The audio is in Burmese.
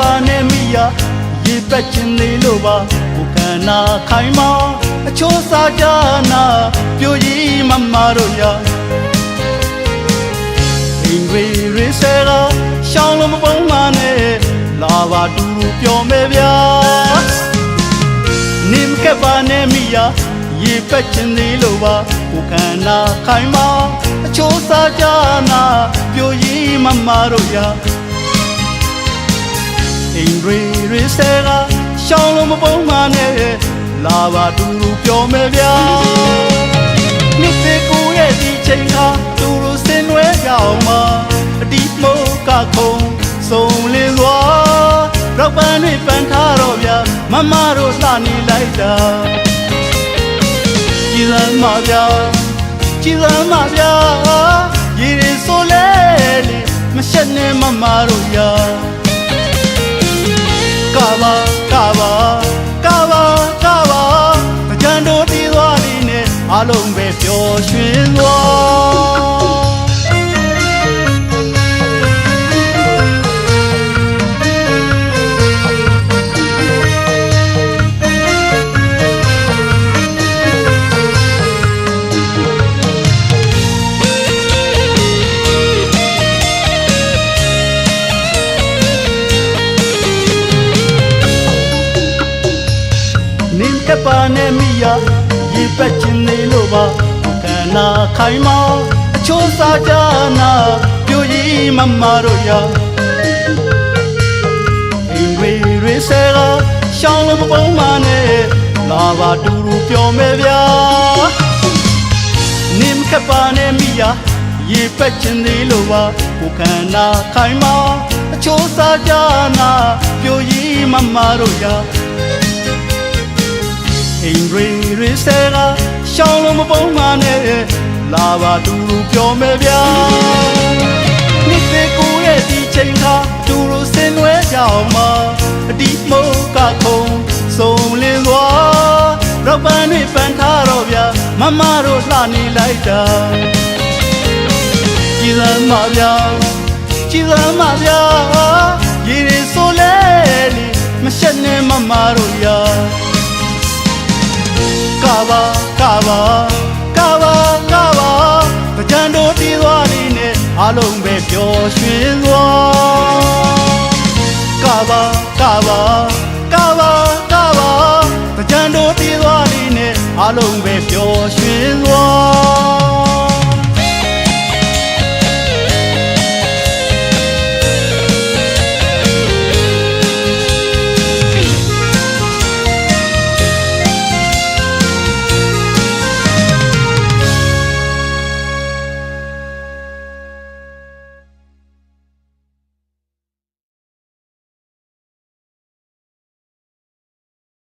က်ပါနဲ့မိယာရေပက်ခြင်းလေးလို့ပါကိုခန္ဓာခိုင်မာအချိုးစားကြနာပြိုကြီးမမတို့ရာအင်ရီရီဆဲကရှောင်းလို့မပုံးမနဲ့လာပါတူတူပြောမယ်ဗျာနင်ကက်ပါနဲ့မိယာရေပက်ခြင်းလေးလို့ပါကိုခန္ဓာခိုင်မာအချိုးစားကြနာပြိုကြီးမမတို့ရာ အိမ်ရီရီဆဲကရှောင်းလို့မပုံးမနဲ့လာပါတူတူပြောမယ်ဗျာနှစ်သေးကိုရဲ့ဒီချိန်ဟာတူတူစင်နွဲကြအောင်မအဒီမိုးကခုံစုံလင်းသွားရောက်ပန်းတွေပန်းထားတော့ဗျာမမတို့လှနေလိုက်တာကြည်စမ်းမဗျာကြည်စမ်းမဗျာရည်ရင်ဆိုလဲလေမရှက်နဲ့မမတို့ရာ ကာဘာကာဘာကာဘာကာဘာကြံတို့တီးသွားပြီနဲ့အလုံးပဲပျော်ရွှင်သွား နင်ကပါနဲ့မိယာရေပက်ခြင်းနေလို့ပါခန္ဓာခိုင်မောအချိုးစားကြနာပြိုကြီးမမတို့ရာအင်ရီရီဆဲကရှောင်းလို့မပုံးမနဲ့လာပါတူတူပြောမယ်ဗျာနင်ကပါနဲ့မိယာရေပက်ခြင်းနေလို့ပါကိုခန္ဓာခိုင်မောအချိုးစားကြနာပြိုကြီးမမတို့ရာ အိမ်ရီရီဆဲကရှောင်းလို့မပုံးမနဲ့လာပါတူတူပြောမယ်ဗျာနှစ်သေးကိုရဲ့ဒီချိန်ခါတူတူစင်နွဲကြအောင်မအဒီမိုးကခုံစုံလင်းသွားရောက်ပန်းတွေပန်းထားတော့ဗျာမမတို့လှနေလိုက်တာကြည်စမ်းမဗျာကြည်စမ်းမဗျာ လုံးပဲပျော်ရွှင်သွားကာဘာကာဘာကာဘာကာဘာကြံတို့တီးသွားနေနဲ့အလုံးပဲပျော်ရွှင်သွား